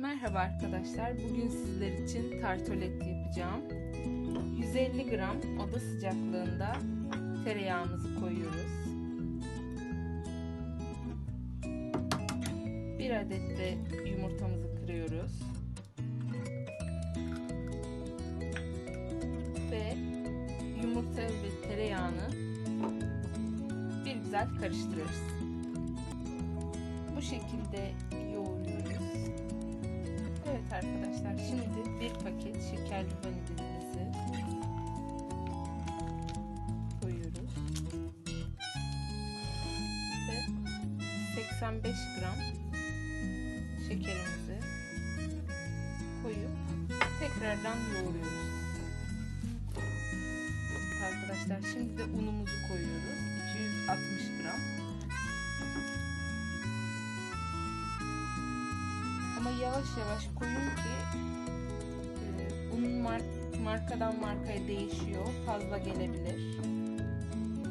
Merhaba arkadaşlar. Bugün sizler için tartolet yapacağım. 150 gram oda sıcaklığında tereyağımızı koyuyoruz. Bir adet de yumurtamızı kırıyoruz. Ve yumurta ve tereyağını bir güzel karıştırıyoruz. Bu şekilde yoğuruyoruz. Arkadaşlar şimdi bir paket şekerli vanilyası koyuyoruz. Ve 85 gram şekerimizi koyup tekrardan yoğuruyoruz. Arkadaşlar şimdi de unumuzu koyuyoruz. 260 gram. Yavaş yavaş koyun ki e, unun mar markadan markaya değişiyor. Fazla gelebilir.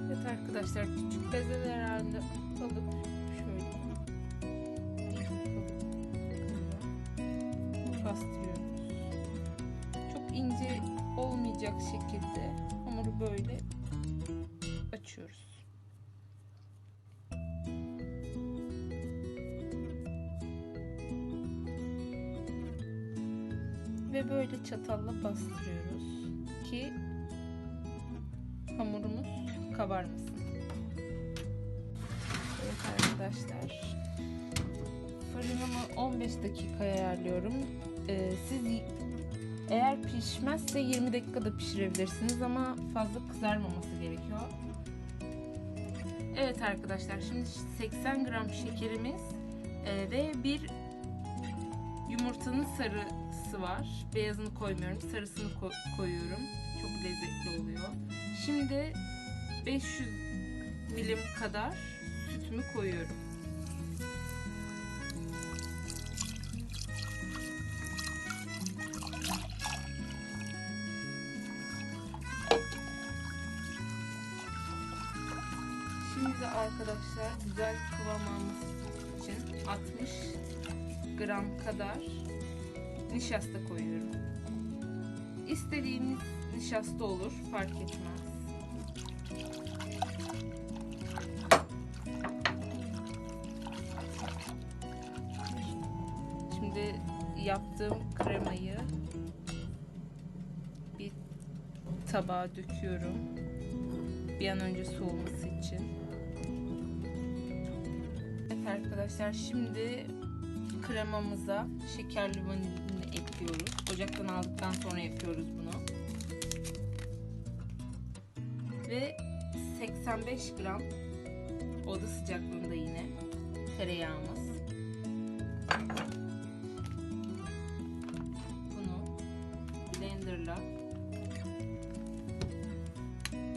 Evet arkadaşlar küçük bezeler halinde alıp şöyle bastırıyoruz. Çok ince olmayacak şekilde hamuru böyle açıyoruz. Ve böyle çatalla bastırıyoruz ki hamurumuz kabarmasın. Evet arkadaşlar. Fırınımı 15 dakika ayarlıyorum. Ee, siz eğer pişmezse 20 dakikada pişirebilirsiniz ama fazla kızarmaması gerekiyor. Evet arkadaşlar şimdi 80 gram şekerimiz e, ve bir yumurtanın sarısı var. Beyazını koymuyorum. Sarısını ko- koyuyorum. Çok lezzetli oluyor. Şimdi 500 milim kadar sütümü koyuyorum. Şimdi arkadaşlar güzel kıvam alması için 60 gram kadar nişasta koyuyorum. İstediğiniz nişasta olur, fark etmez. Şimdi yaptığım kremayı bir tabağa döküyorum. Bir an önce soğuması için. Evet arkadaşlar şimdi kremamıza şekerli vanilini ekliyoruz. Ocaktan aldıktan sonra yapıyoruz bunu. Ve 85 gram oda sıcaklığında yine tereyağımız. Bunu blenderla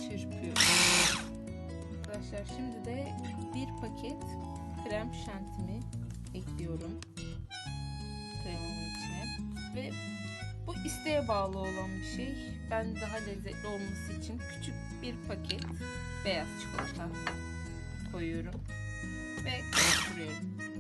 çırpıyoruz. Arkadaşlar şimdi de bir paket krem şantimi ekliyorum isteğe bağlı olan bir şey. Ben daha lezzetli olması için küçük bir paket beyaz çikolata koyuyorum ve karıştırıyorum.